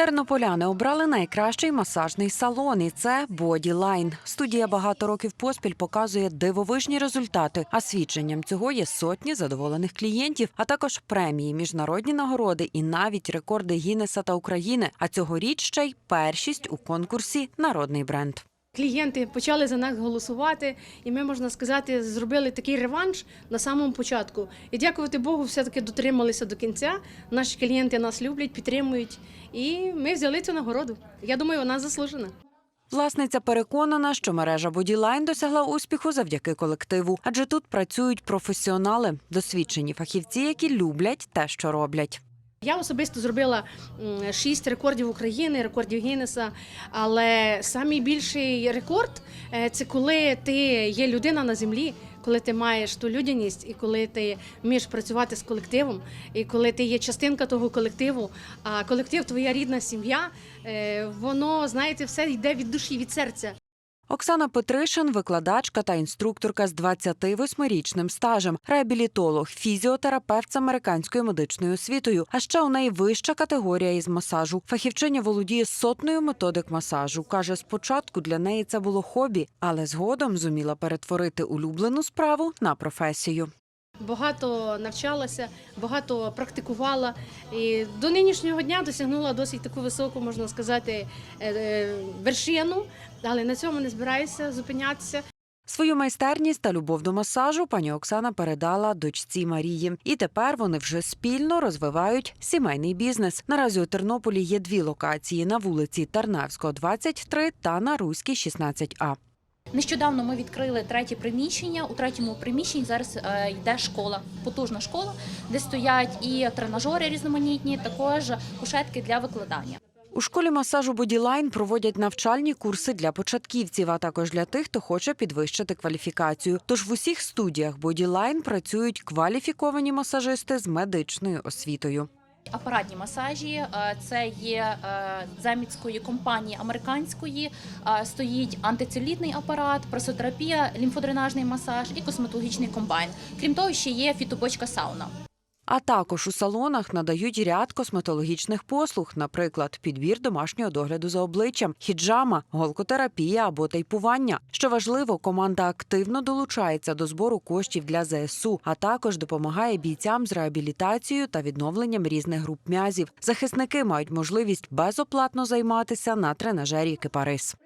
Тернополяни обрали найкращий масажний салон, і це Боділайн. Студія багато років поспіль показує дивовижні результати. А свідченням цього є сотні задоволених клієнтів, а також премії, міжнародні нагороди і навіть рекорди Гіннеса та України. А цьогоріч ще й першість у конкурсі Народний бренд. Клієнти почали за нас голосувати, і ми, можна сказати, зробили такий реванш на самому початку. І дякувати Богу, все-таки дотрималися до кінця. Наші клієнти нас люблять, підтримують, і ми взяли цю нагороду. Я думаю, вона заслужена. Власниця переконана, що мережа Bodyline досягла успіху завдяки колективу, адже тут працюють професіонали, досвідчені фахівці, які люблять те, що роблять. Я особисто зробила шість рекордів України, рекордів Гіннеса. Але самий більший рекорд е, це коли ти є людина на землі, коли ти маєш ту людяність, і коли ти вмієш працювати з колективом, і коли ти є частинка того колективу. А колектив твоя рідна сім'я, е, воно знаєте, все йде від душі, від серця. Оксана Петришин, викладачка та інструкторка з 28-річним стажем, реабілітолог, фізіотерапевт з американською медичною освітою. А ще у неї вища категорія із масажу. Фахівчиня володіє сотнею методик масажу. каже, спочатку для неї це було хобі, але згодом зуміла перетворити улюблену справу на професію. Багато навчалася, багато практикувала і до нинішнього дня досягнула досить таку високу, можна сказати, е, е, вершину, але на цьому не збираюся зупинятися. Свою майстерність та любов до масажу пані Оксана передала дочці Марії. І тепер вони вже спільно розвивають сімейний бізнес. Наразі у Тернополі є дві локації на вулиці Тарнавського, 23 та на Руській, 16А. Нещодавно ми відкрили третє приміщення. У третьому приміщенні зараз е, йде школа, потужна школа, де стоять і тренажери різноманітні, також кушетки для викладання. У школі масажу Bodyline проводять навчальні курси для початківців, а також для тих, хто хоче підвищити кваліфікацію. Тож в усіх студіях Bodyline працюють кваліфіковані масажисти з медичною освітою. Апаратні масажі е, це є е, заміцької компанії американської. Е, Стоїть антицелітний апарат, просотерапія, лімфодренажний масаж і косметологічний комбайн. Крім того, ще є фітобочка сауна. А також у салонах надають ряд косметологічних послуг, наприклад, підбір домашнього догляду за обличчям, хіджама, голкотерапія або тейпування. Що важливо, команда активно долучається до збору коштів для ЗСУ, а також допомагає бійцям з реабілітацією та відновленням різних груп м'язів. Захисники мають можливість безоплатно займатися на тренажері Кипарис.